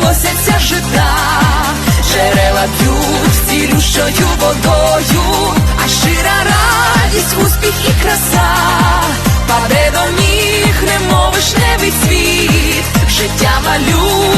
колосяться жита, джерела п'ють цілющою водою, а щира радість, успіх і краса, паде до ніг, немов вишневий світ, життя малює.